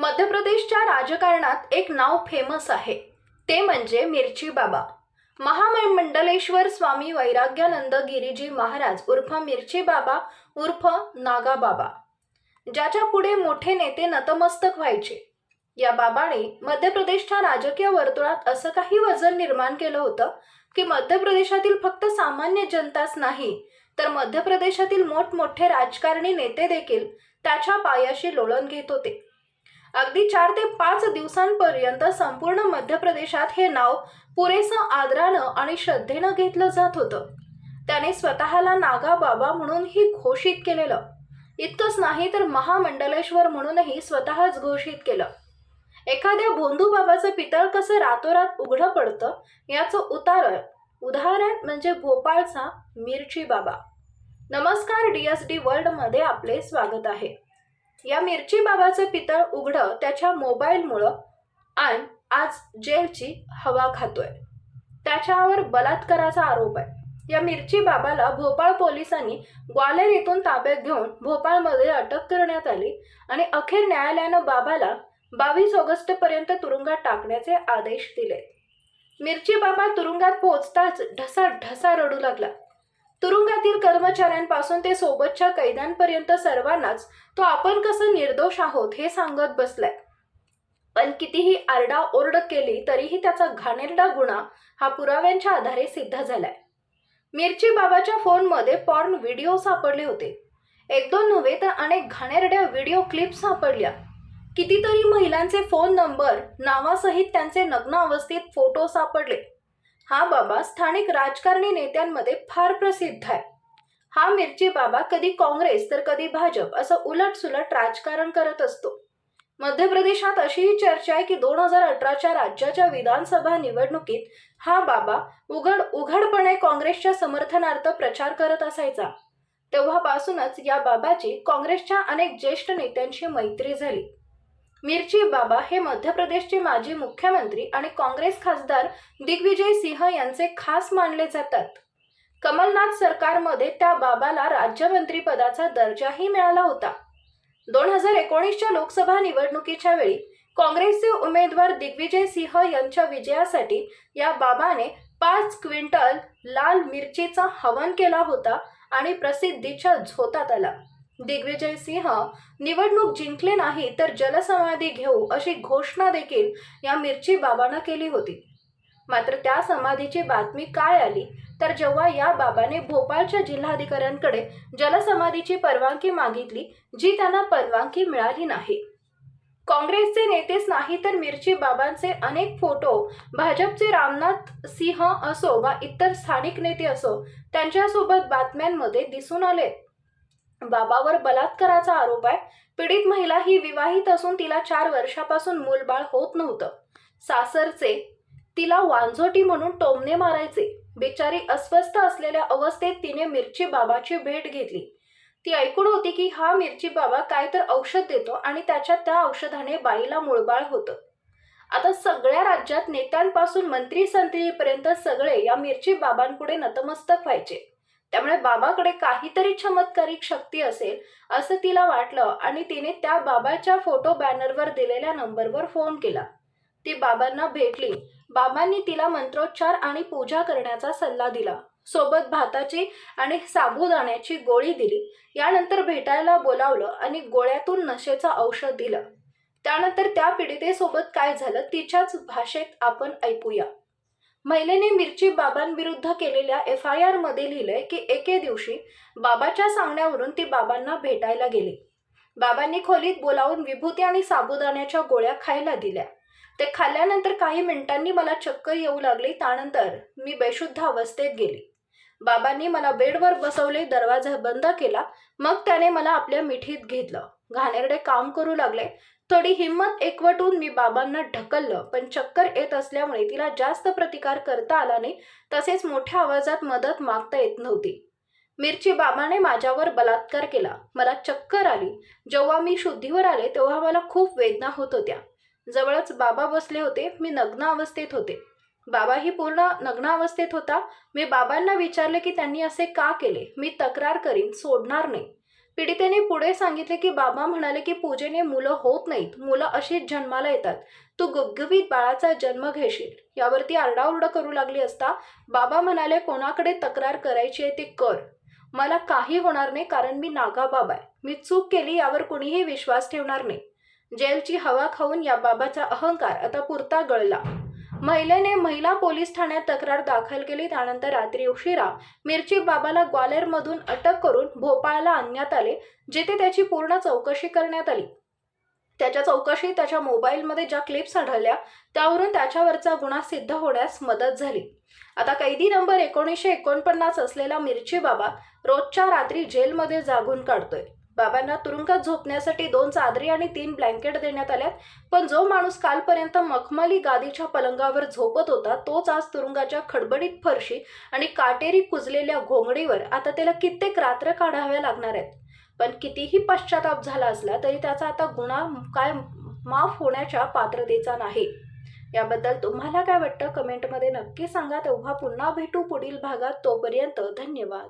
मध्य प्रदेशच्या राजकारणात एक नाव फेमस आहे. ते म्हणजे मिरची बाबा. महामंडलेश्वर स्वामी वैराग्यानंद गिरीजी महाराज उर्फ मिरची बाबा उर्फ नागा बाबा. ज्याच्या पुढे मोठे नेते नतमस्तक व्हायचे. या बाबाने मध्य प्रदेशच्या राजकीय वर्तुळात असं काही वजन निर्माण केलं होतं की मध्य प्रदेशातील फक्त सामान्य जनताच नाही तर मध्य प्रदेशातील मोठमोठे राजकारणी नेते देखील त्याच्या पायाशी लोळण घेत होते. अगदी चार ते पाच दिवसांपर्यंत संपूर्ण मध्य प्रदेशात हे नाव पुरेसं आदरानं आणि श्रद्धेनं घेतलं जात होतं. त्याने स्वतःला नागा बाबा म्हणूनही घोषित केलेलं. इतकंच नाही तर महामंडलेश्वर म्हणूनही स्वतःच घोषित केलं. एखाद्या भोंदू बाबाचं पितळ कसं रातोरात उघडं पडतं याचं उतार उदाहरण म्हणजे भोपाळचा मिरची बाबा. नमस्कार डी एस डी वर्ल्डमध्ये आपले स्वागत आहे. या मिरची बाबाचं पितळ उघडं त्याच्या मोबाईलमुळं आणि आज जेलची हवा खातोय. त्याच्यावर बलात्काराचा आरोप आहे. या मिरची बाबाला भोपाळ पोलिसांनी ग्वालेर येथून ताब्यात घेऊन भोपाळमध्ये अटक करण्यात आली आणि अखेर न्यायालयानं बाबाला बावीस ऑगस्ट पर्यंत तुरुंगात टाकण्याचे आदेश दिले. मिरची बाबा तुरुंगात पोहोचताच ढसा ढसा रडू लागला. तुरुंगातील कर्मचाऱ्यांपासून ते सोबतच्या कैद्यांपर्यंत सर्वांनाच तो आपण कसं निर्दोष आहोत हे सांगत बसलाय. पण कितीही आरडा ओरड केली तरीही त्याचा घाणेरडा गुन्हा हा पुराव्यांच्या आधारे सिद्ध झालाय. मिरची बाबाच्या फोनमध्ये पॉर्न व्हिडिओ सापडले होते. एक दोन नव्हे तर अनेक घाणेरड्या व्हिडिओ क्लिप सापडल्या. कितीतरी महिलांचे फोन नंबर नावासहित त्यांचे नग्न अवस्थेत फोटो सापडले. हा बाबा स्थानिक राजकारणी नेत्यांमध्ये फार प्रसिद्ध आहे. हा मिरची बाबा कधी काँग्रेस तर कधी भाजप असं उलट सुलट राजकारण करत असतो. मध्य प्रदेशात अशीही चर्चा आहे की दोन हजार अठराच्या राज्याच्या विधानसभा निवडणुकीत हा बाबा उघड उघडपणे काँग्रेसच्या समर्थनार्थ प्रचार करत असायचा. तेव्हापासूनच या बाबाची काँग्रेसच्या अनेक ज्येष्ठ नेत्यांशी मैत्री झाली. मिरची बाबा हे मध्य प्रदेशचे माजी मुख्यमंत्री आणि काँग्रेस खासदार दिग्विजय सिंह यांचे खास मानले जातात. कमलनाथ सरकारमध्ये त्या बाबाला राज्यमंत्री पदाचा दर्जाही मिळाला होता. दोन हजार एकोणीसच्या लोकसभा निवडणुकीच्या वेळी काँग्रेसचे उमेदवार दिग्विजय सिंह यांच्या विजयासाठी या बाबाने पाच क्विंटल लाल मिरचीचा हवन केला होता आणि प्रसिद्धीच्या झोतात आला. दिग्विजय सिंह निवडणूक जिंकले नाही तर जलसमाधी घेऊ अशी घोषणा देखील या मिरची बाबानं केली होती. मात्र त्या समाधीची बातमी काय आली तर जेव्हा या बाबाने भोपाळच्या जिल्हाधिकाऱ्यांकडे जलसमाधीची परवानगी मागितली जी त्यांना परवानगी मिळाली नाही. काँग्रेसचे नेतेच नाही तर मिरची बाबांचे अनेक फोटो भाजपचे रामनाथ सिंह असो वा इतर स्थानिक नेते असो त्यांच्यासोबत बातम्यांमध्ये दिसून आले. बाबावर बलात्काराचा आरोप आहे. पीडित महिला ही विवाहित असून तिला चार वर्षापासून मूलबाळ होत नव्हतं. सासरचे तिला वांझोटी म्हणून टोमने मारायचे. बिचारी अस्वस्थ असलेल्या अवस्थेत तिने मिरची बाबाची भेट घेतली. ती ऐकून होती की हा मिरची बाबा काय तर औषध देतो आणि त्याच्या त्या औषधाने बाईला मुळबाळ होतं. आता सगळ्या राज्यात नेत्यांपासून मंत्री संत्रीपर्यंत सगळे या मिरची बाबांपुढे नतमस्तक व्हायचे. त्यामुळे बाबाकडे काहीतरी चमत्कारिक शक्ती असेल असं तिला वाटलं आणि तिने त्या बाबाच्या फोटो बॅनरवर दिलेल्या नंबरवर फोन केला. ती बाबांना भेटली. बाबांनी तिला मंत्रोच्चार आणि पूजा करण्याचा सल्ला दिला. सोबत भाताची आणि साबुदाण्याची गोळी दिली. यानंतर भेटायला बोलावलं आणि गोळ्यातून नशेचं औषध दिलं. त्यानंतर त्या पीडितेसोबत काय झालं तिच्याच भाषेत आपण ऐकूया. महिलेने मिरची बाबांविरुद्ध केलेल्या एफ आय आरमध्ये लिहिलंय की एके दिवशी बाबाच्या सांगण्यावरून ती बाबांना भेटायला गेली. बाबांनी खोलीत बोलावून विभूती आणि साबुदाण्याच्या गोळ्या खायला दिल्या. ते खाल्ल्यानंतर काही मिनिटांनी मला चक्कर येऊ लागली त्यानंतर मी बेशुद्ध अवस्थेत गेली. बाबांनी मला बेडवर बसवले दरवाजा बंद केला मग त्याने मला आपल्या मिठीत घेतलं. घाणेरडे काम करू लागले थोडी हिंमत एकवटून मी बाबांना ढकललं पण चक्कर येत असल्यामुळे तिला जास्त प्रतिकार करता आला नाही तसेच मोठ्या आवाजात मदत मागता येत नव्हती. मिरची बाबाने माझ्यावर बलात्कार केला. मला चक्कर आली. जेव्हा मी शुद्धीवर आले तेव्हा मला खूप वेदना होत होत्या. जवळच बाबा बसले होते. मी नग्न अवस्थेत होते. बाबाही पूर्ण नग्न अवस्थेत होता. मी बाबांना विचारले की त्यांनी असे का केले? मी तक्रार करीन सोडणार नाही. पीडितेने पुढे सांगितले की बाबा म्हणाले की पूजेने मुलं होत नाहीत. मुलं अशीच जन्माला येतात. तू गुबगुबीत बाळाचा जन्म घेशील. यावरती आरडाओरडा करू लागली असता बाबा म्हणाले कोणाकडे तक्रार करायची आहे ते कर. मला काही होणार नाही कारण मी नागा बाबा आहे. मी चूक केली यावर कुणीही विश्वास ठेवणार नाही. जेलची हवा खाऊन या बाबाचा अहंकार आता पुरता गळला. महिलेने महिला पोलीस ठाण्यात तक्रार दाखल केली त्यानंतर रात्री उशिरा मिरची बाबाला ग्वालेरमधून अटक करून भोपाळला आणण्यात आले जिथे त्याची पूर्ण चौकशी करण्यात आली. त्याच्या चौकशीत त्याच्या मोबाईलमध्ये ज्या क्लिप्स आढळल्या त्यावरून त्याच्यावरचा गुन्हा सिद्ध होण्यास मदत झाली. आता कैदी नंबर एकोणीसशे एकोणपन्नास असलेला मिरची बाबा रोजच्या रात्री जेलमध्ये जागून काढतोय. बाबांना तुरुंगात झोपण्यासाठी दोन चादरी आणि तीन ब्लँकेट देण्यात आल्यात. पण जो माणूस कालपर्यंत मखमली गादीच्या पलंगावर झोपत होता तोच आज तुरुंगाच्या खडबडीत फरशी आणि काटेरी कुजलेल्या घोंगडीवर आता त्याला कित्येक रात्र काढाव्या लागणार आहेत. पण कितीही पश्चाताप झाला असला तरी त्याचा आता गुन्हा काय माफ होण्याच्या पात्रतेचा नाही. याबद्दल तुम्हाला काय वाटतं? कमेंटमध्ये नक्की सांगा. तेव्हा पुन्हा भेटू पुढील भागात. तोपर्यंत धन्यवाद.